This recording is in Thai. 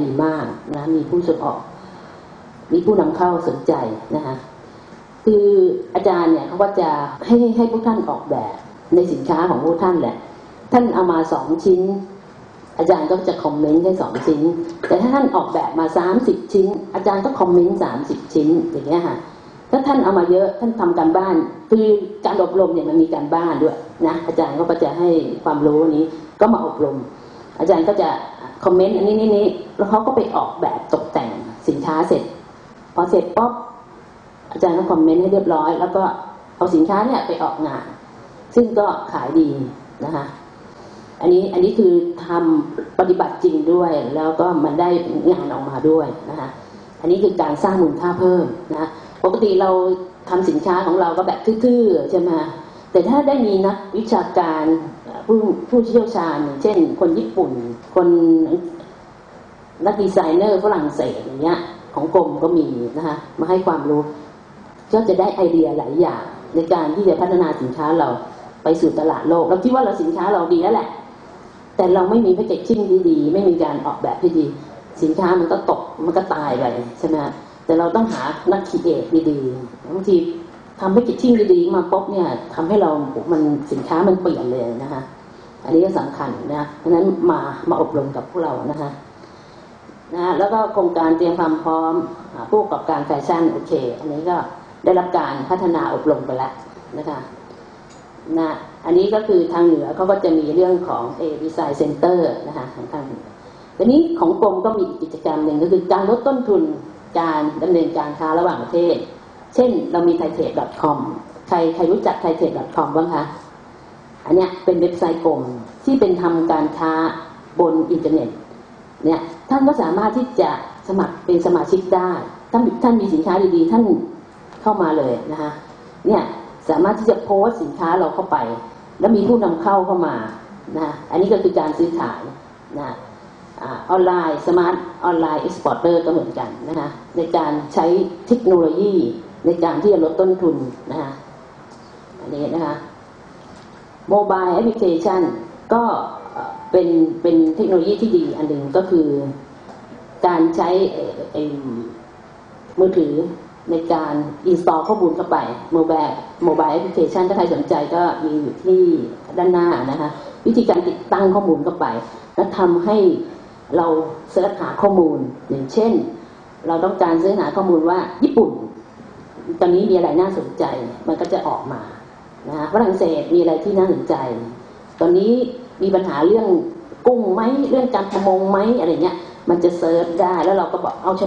ดีมากนะมีผู้ส่งออก มีผู้นำเข้าสนใจนะคะคืออาจารย์เนี่ยเขาก็จะให้ให้พวกท่านออกแบบในสินค้าของพวกท่านแหละ ท่านเอามาสองชิ้น อาจารย์ก็จะคอมเมนต์แค่สองชิ้น แต่ถ้าท่านออกแบบมาสามสิบชิ้น อาจารย์ก็คอมเมนต์สามสิบชิ้นอย่างเงี้ยค่ะถ้าท่านเอามาเยอะท่านทำการบ้าน คือการอบรมเนี่ยมันมีการบ้านด้วยนะอาจารย์ก็จะให้ความรู้นี้ก็มาอบรม อาจารย์ก็จะคอมเมนต์อันนี้นี่นี่แล้วเขาก็ไปออกแบบตกแต่งสินค้าเสร็จ พอเสร็จป๊อบอาจารย์ก็คอมเมนต์ให้เรียบร้อย แล้วก็เอาสินค้าเนี่ยไปออกงาน ซึ่งก็ขายดีนะคะอันนี้อันนี้คือทำปฏิบัติจริงด้วย แล้วก็มันได้งานออกมาด้วยนะคะอันนี้คือการสร้างมูลค่าเพิ่มนะปกติเราทำสินค้าของเราก็แบบทื่อๆใช่ไหมแต่ถ้าได้มีนักวิชาการ ผู้ผู้เชี่ยวชาญเช่น คนญี่ปุ่น คนนักดีไซเนอร์ฝรั่งเศสอย่างเงี้ยของกรมก็มีนะคะมาให้ความรู้ก็จะได้ไอเดียหลายอย่างในการที่จะพัฒนาสินค้าเราไปสู่ตลาดโลก เราคิดว่าเราสินค้าเราดีแล้วแหละ แต่เราไม่มีแพคเกจจิ้งที่ดีไม่มีการออกแบบที่ดี สินค้ามันก็ตกมันก็ตายไปใช่ไหมแต่เราต้องหานักคิดเอกดีๆบางทีทำแพคเกจจิ้งดีๆมาปุ๊บเนี่ยทำให้เรา มันสินค้ามันเปลี่ยนเลยนะคะ อันนี้ก็สำคัญนะเพราะนั้นมามาอบรมกับพวกเรานะคะนะแล้วก็โครงการเตรียมความพร้อมผู้ประกอบการแฟชั่นโอเค อันนี้ก็ได้รับการพัฒนาอบรมไปแล้วนะคะนะอันนี้ก็คือทางเหนือเขาก็จะมีเรื่องของเอดีไซน์เซ็นเตอร์นะคะทางทางเหนือทีนี้ของกรมก็มีกิจกรรมหนึ่งก็คือการลดต้นทุนการดำเนินการค้าระหว่างประเทศ เช่นเรามี t h a i t r a d e c o m ใครใครรู้จัก t h a i t r a d e c o m บ้างคะ อันเนี้ยเป็นเว็บไซต์กรมที่เป็นทำการค้าบนอินเทอร์เน็ตเนี่ยท่านก็สามารถที่จะสมัครเป็นสมาชิกได้ท่านท่านมีสินค้าดีๆ ท่านเข้ามาเลยนะคะเนี่ยสามารถที่จะโพสต์สินค้าเราเข้าไป แล้วมีผู้นำเข้าเข้ามานะอันนี้ก็คือการซื้อขายนะออนไลน์สมาร์ทออนไลน์เอ็กซ์พอร์เตอร์ก็เหมือนกันนะคะในการใช้เทคโนโลยีในการที่จะลดต้นทุนนะคะอันนี้นะคะ โมบายแอปพลิเคชันก็เป็นเป็นเทคโนโลยีที่ดีอันหนึ่งก็คือการใช้มือถือในการอินสตอลข้อมูลเข้าไปโมบายโมบายแอปพลิเคชันถ้าใครสนใจก็มีอยู่ที่ด้านหน้านะคะ วิธีการติดตั้งข้อมูลเข้าไป แล้วทำให้เราเสิร์ชหาข้อมูลอย่างเช่น เราต้องการเสิร์ชหาข้อมูลว่าญี่ปุ่น ตอนนี้มีอะไรน่าสนใจ มันก็จะออกมา นะฝรั่งเศสมีอะไรที่น่าสนใจ ตอนนี้มีปัญหาเรื่องกุ้งไหมเรื่องการประมงไหมอะไรเงี้ย มันจะเซิร์ชได้แล้วเราก็บอกเอา